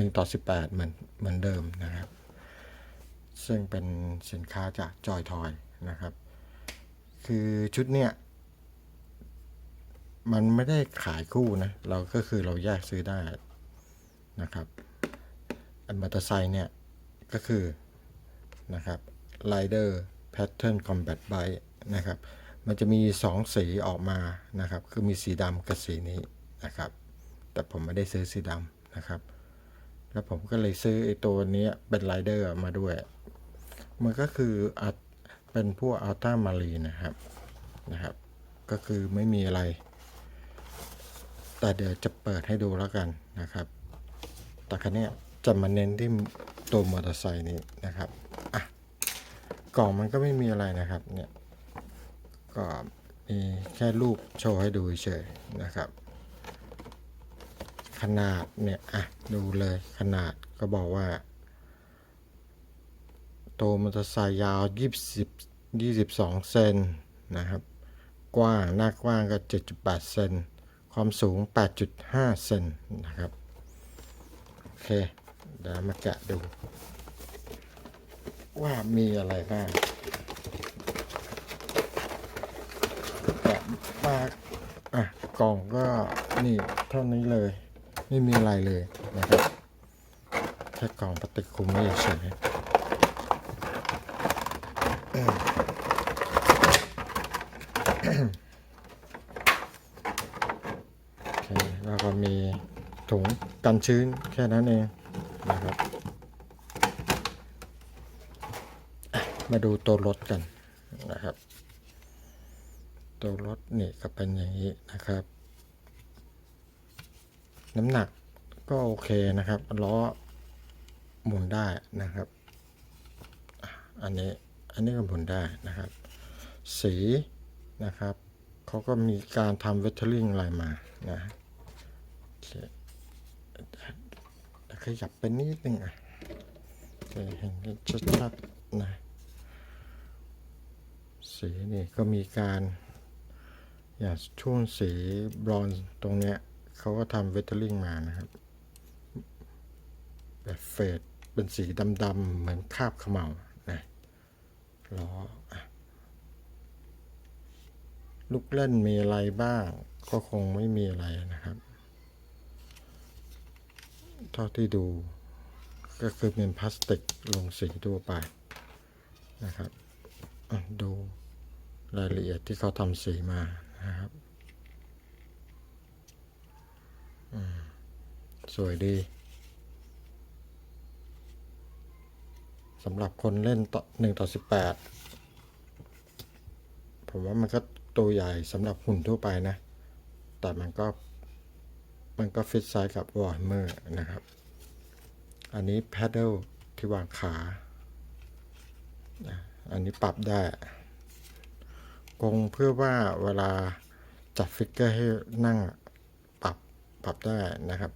1 ต่อ 18 เหมือนเหมือนเดิมนะครับ ซึ่งเป็นสินค้าจากจอยทอยนะครับ คือชุดเนี้ยมันไม่ได้ขายคู่นะ เราก็คือเราแยกซื้อได้นะครับอันมอเตอร์ไซค์เนี่ยก็คือนะครับ Rider Pattern Combat Bike นะครับ มันจะมี 2 สีออกมานะครับ คือมีสีดำกับสีนี้นะครับ แต่ผมไม่ได้ซื้อสีดำนะครับ แล้วผมก็เลยซื้อไอ้ตัวนี้เป็น Rider มาด้วย มันก็คืออาจเป็นพวกอัลต้ามารีนะครับนะครับ ก็คือไม่มีอะไร แต่เดี๋ยวจะเปิดให้ดูแล้วกันนะครับ แต่คันนี้จะมาเน้นที่ตัวมอเตอร์ไซค์นี้นะครับอะกล่องมันก็ไม่มีอะไรนะครับเนี่ยก็มีแค่รูปโชว์ให้ดูเฉยนะครับ ขนาดเนี่ยอะดูเลยขนาดก็บอกว่าตัวมอเตอร์ไซค์ยาว 20 22 เซนนะครับ กว้างหน้ากว้างก็ 7.8 เซนความสูง 8.5 เซนนะครับ โอเค เดี๋ยวมาแกะดู ว่ามีอะไรบ้างแกะมาอะกล่องก็นี่เท่านี้เลย ไม่มีอะไรเลยนะครับแค่กล่องปฏิคุมไม่เฉยโอเคแล้วก็มีถุงกันชื้นแค่นั้นเองนะครับ มาดูตัวรถกันนะครับ ตัวรถนี่ก็เป็นอย่างนี้นะครับ น้ำหนักก็โอเคนะครับล้อหมุนได้นะครับ อันนี้อันนี้ก็หมุนได้นะครับ สีนะครับเขาก็มีการทำเวทเทอริงอะไรมานะขยับไปนิดนึงอะเห็นชัดๆนะสีนี่ก็มีการ อย่าช่วงสีบรอนซ์ตรงเนี้ย เขาก็ทำเวทเทอริงมานะครับแบบเฟดเป็นสีดำๆเหมือนคาบขม่านะล้อลูกเล่นมีอะไรบ้าง ก็คงไม่มีอะไรนะครับ เท่าที่ดูก็คือเป็นพลาสติกลงสีทั่วไปนะครับดูรายละเอียดที่เขาทำสีมานะครับอืม สวยดีสำหรับคนเล่นต่อหนึ่งต่อสิบแปดผมว่ามันก็ตัวใหญ่สำหรับหุ่นทั่วไปนะ แต่มันก็ มันก็ฟิตไซส์กับวอร์เมอร์นะครับ อันนี้แพดเดิลที่วางขา อันนี้ปรับได้กงเพื่อว่าเวลาจับฟิกเกอร์ให้นั่ง ปรับได้นะครับ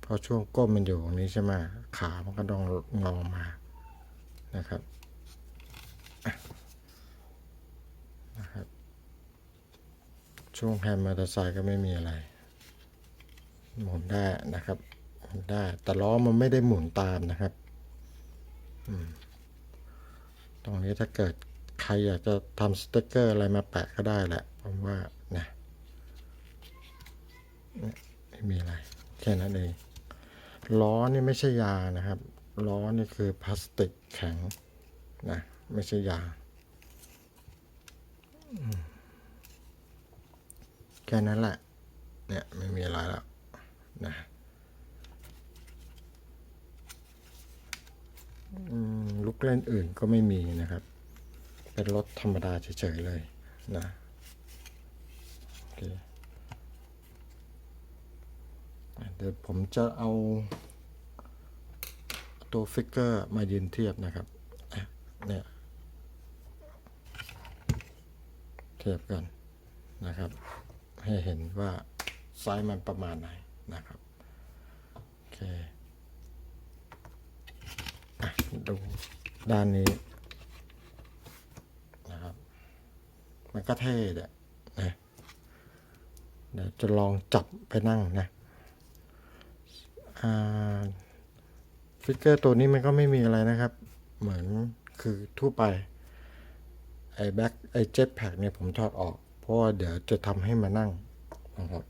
เพราะช่วงก้มมันอยู่ตรงนี้ใช่ไหมขามันก็ต้องงอมานะครับนะครับ ช่วงแฮมมอเตอร์ไซค์ก็ไม่มีอะไร หมุนได้นะครับหมุนได้ แต่ล้อมันไม่ได้หมุนตามนะครับตรงนี้ถ้าเกิดใครอยากจะทำสติกเกอร์อะไรมาแปะก็ได้แหละผมว่าะเนี่ย ไม่มีอะไร แค่นั้นเอง ล้อนี่ไม่ใช่ยางนะครับ ล้อนี่คือพลาสติกแข็งนะไม่ใช่ยางแค่นั้นแหละ เนี่ยไม่มีอะไรแล้วนะลูกเล่นอื่นก็ไม่มีนะครับ เป็นรถธรรมดาเฉยๆเลยนะ โอเคอะ เดี๋ยวผมจะเอาตัวฟิกเกอร์มายืนเทียบนะครับเนี่ยเทียบกันนะครับ ให้เห็นว่าไซส์มันประมาณไหนนะครับโอเคดูด้านนี้นะครับ มันก็เท่แหละนะเดี๋ยวจะลองจับไปนั่งนะ ฟิกเกอร์ตัวนี้มันก็ไม่มีอะไรนะครับ เหมือนคือทั่วไป ไอ้แบ็คไอ้เจ็ตแพ็กเนี่ยผมถอดออก เพราะว่าเดี๋ยวจะทำให้มานั่งนะครับ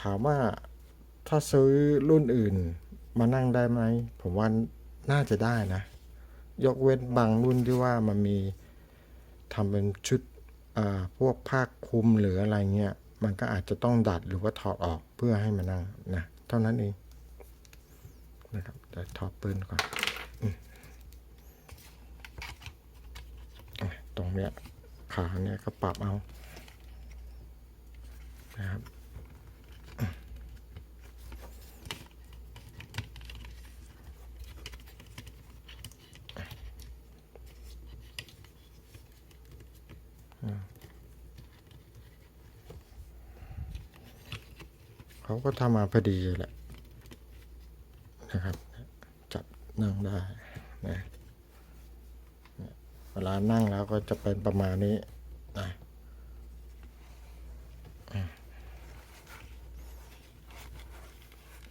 ถามว่าถ้าซื้อรุ่นอื่นมานั่งได้ไหม ผมว่าน่าจะได้นะ ยกเว้นบางรุ่นที่ว่ามันมีทำเป็นชุดอ่าพวกผ้าคลุมหรืออะไรเงี้ย มันก็อาจจะต้องดัดหรือว่าถอดออกเพื่อให้มานั่งนะ เท่านั้นเองนะครับแต่ถอดปืนก่อนอตรงเนี้ยขาเนี้ยก็ปรับเอานะครับ เขาก็ทำมาพอดีแหละนะครับ จับนั่งได้นะเวลานั่งแล้วก็จะเป็นประมาณนี้นะ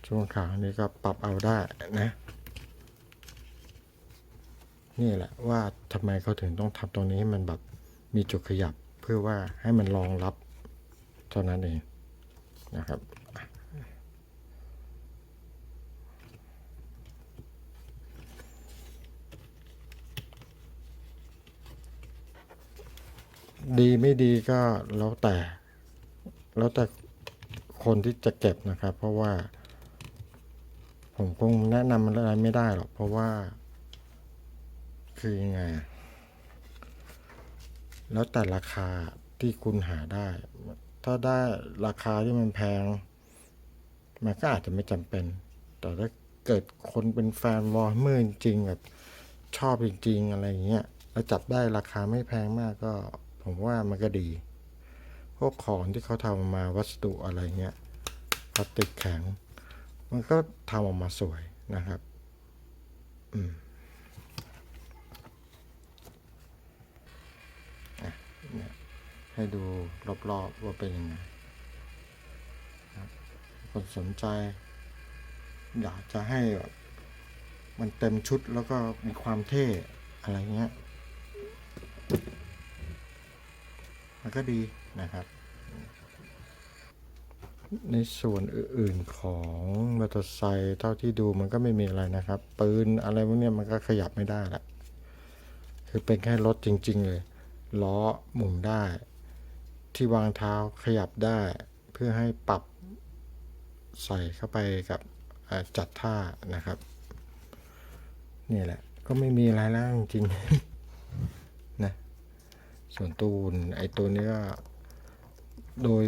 ช่วงขานี้ก็ปรับเอาได้นะ นี่แหละว่าทำไมเขาถึงต้องทำตรงนี้ให้มันแบบมีจุดขยับเพื่อว่าให้มันรองรับเท่านั้นเองนะครับ ดีไม่ดีก็แล้วแต่ แล้วแต่คนที่จะเก็บนะครับ เพราะว่า ผมคงแนะนำอะไรไม่ได้หรอกเพราะว่า คือยังไง แล้วแต่ราคาที่คุณหาได้ ถ้าได้ราคาที่มันแพง มันก็อาจจะไม่จำเป็น แต่ถ้าเกิดคนเป็นแฟนวอร์เมอร์จริงแบบชอบจริง ๆ อะไรอย่างเงี้ยแล้วจับได้ราคาไม่แพงมากก็ ผมว่ามันก็ดี พวกของที่เขาทำมาวัสดุอะไรเงี้ยพลาสติกแข็ง มันก็ทำออกมาสวยนะครับ อืมให้ดูรอบๆว่าเป็นยังไงครับคนสนใจ อยากจะให้แบบมันเต็มชุดแล้วก็มีความเท่อะไรเงี้ย มันก็ดีนะครับ ในส่วนอื่นๆของมอเตอร์ไซค์เท่าที่ดูมันก็ไม่มีอะไรนะครับ ปืนอะไรพวกนี้มันก็ขยับไม่ได้ละคือเป็นแค่รถจริง ๆ เลย ล้อหมุนได้ ที่วางเท้าขยับได้ เพื่อให้ปรับใส่เข้าไปกับจัดท่านะครับ นี่แหละ ก็ไม่มีอะไรแล้วจริงๆ ส่วนตัวนูนไอตัวนี้ก็โดย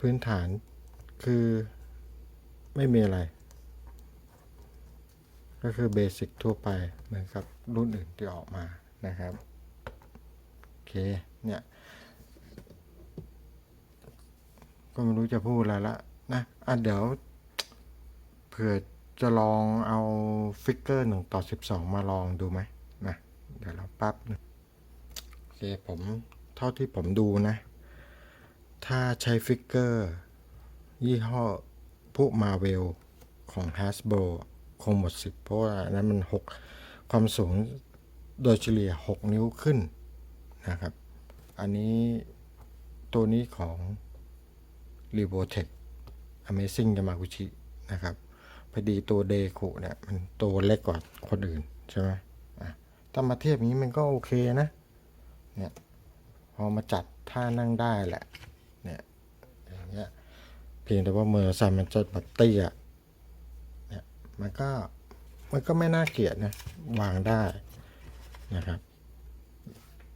พื้นฐานคือไม่มีอะไร ก็คือเบสิกทั่วไปเหมือนกับรุ่นอื่นที่ออกมานะครับ โอเค เนี่ย ก็ไม่รู้จะพูดอะไรละนะอะเดี๋ยวเผื่อจะลองเอาฟิกเกอร์หนึ่งต่อสิบสองมาลองดูไหมนะ เดี๋ยวเราแปั๊บนึงโอเคผม เท่าที่ผมดูนะ ถ้าใช้ฟิกเกอร์ ยี่ห้อพวกมาเวลของ Hasbro คงหมดสิทธิ์เพราะว่าอันนั้นมัน 6 ความสูงโดยเฉลี่ย 6 นิ้วขึ้นนะครับ อันนี้ตัวนี้ของ r e v o t e c Amazing Yamaguchi นะครับพอดีตัวเดคุเนี่ยมันตัวเล็กกว่าคนอื่นใช่ไหมถ้ามาเทียบอย่างนี้มันก็โอเคนะเนี่ย พอมาจัดท่านั่งได้แหละ เนี่ยอย่างเงี้ยเพียงแต่ว่ามือสั่นมันจะแบบเตี้ยเนี่ยมันก็มันก็ไม่น่าเกลียดนะวางได้นะครับ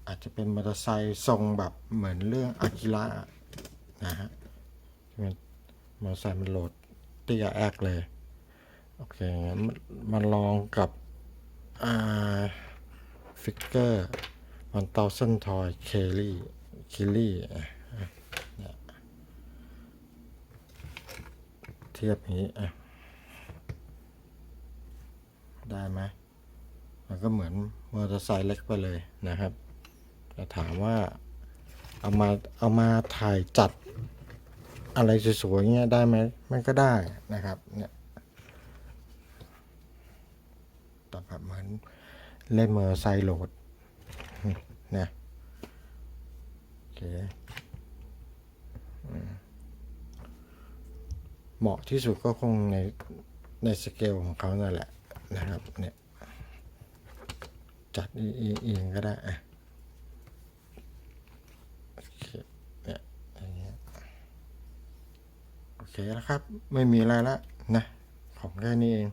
อาจจะเป็นมอเตอร์ไซค์ทรงแบบเหมือนเรื่องอากิระนะฮะที่มันมอเตอร์ไซค์มันโหลดเตี้ยแอกเลยโอเคงั้นมาลองกับอ่าฟิกเกอร์ วันเตาเส้นทอยเคลี่คิลี่เทียบนี้ได้ไหมมันก็เหมือนมอเตอร์ไซค์เล็กไปเลยนะครับแต่ถามว่าเอามาเอามาถ่ายจัดอะไรสวยๆเงี้ยได้ไหมมันก็ได้นะครับเนี่ยแต่แบบเหมือนเล่มอเตอร์ไซค์โหลด นะโอเคเหมาะที่สุดก็คงในในสเกลของเขานั่นแหละนะครับเนี่ยจัดเอียงก็ได้อะโอเคเนี่ยโอเคแล้วครับ ไม่มีอะไรละนะ ของแค่นี้เอง